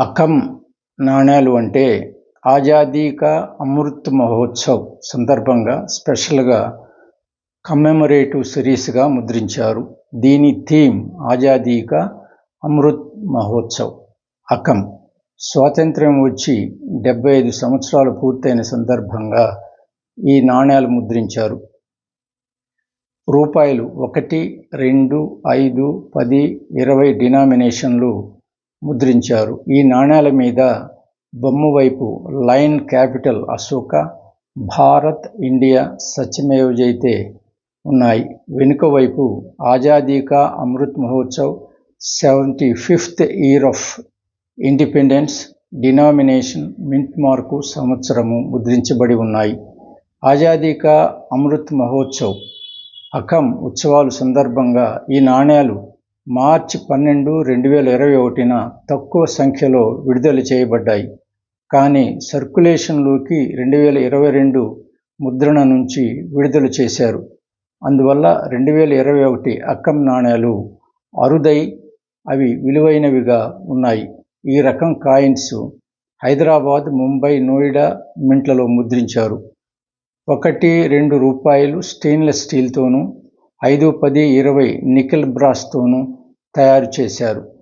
అఖం నాణేలు అంటే ఆజాదీ కా అమృత్ మహోత్సవ్ సందర్భంగా స్పెషల్గా కమ్మెమరేటివ్ సిరీస్గా ముద్రించారు. దీని థీమ్ ఆజాదీ కా అమృత్ మహోత్సవ్ అకం స్వాతంత్ర్యం వచ్చి డెబ్బై ఐదు సంవత్సరాలు పూర్తయిన సందర్భంగా ఈ నాణేలు ముద్రించారు. రూపాయలు ఒకటి రెండు ఐదు పది ఇరవై డినామినేషన్లు ముద్రించారు. ఈ నాణేల మీద బొమ్మ వైపు lion capital Ashoka Bharat India సత్యమేవ జైతే ఉన్నాయి. వెనుక వైపు Azadi ka Amrit Mahotsav seventy fifth year of independence denomination mint mark సంవత్సరము ముద్రించబడి ఉన్నాయి. ఆజాదీ కా అమృత్ మహోత్సవ్ అఖం ఉత్సవాలు సందర్భంగా ఈ నాణేలు మార్చి పన్నెండు రెండు వేల ఇరవై ఒకటిన తక్కువ సంఖ్యలో విడుదల చేయబడ్డాయి. కానీ సర్క్యులేషన్లోకి రెండు వేల ఇరవై రెండు ముద్రణ నుంచి విడుదల చేశారు. అందువల్ల రెండు వేల ఇరవై ఒకటి అక్కం నాణేలు అరుదై అవి విలువైనవిగా ఉన్నాయి. ఈ రకం కాయిన్స్ హైదరాబాద్ ముంబై నోయిడా మింట్లలో ముద్రించారు. ఒకటి రెండు రూపాయలు స్టెయిన్లెస్ స్టీల్తోనూ ఐదు పది ఇరవై నికెల్ బ్రాస్తోనూ తయారు చేశారు.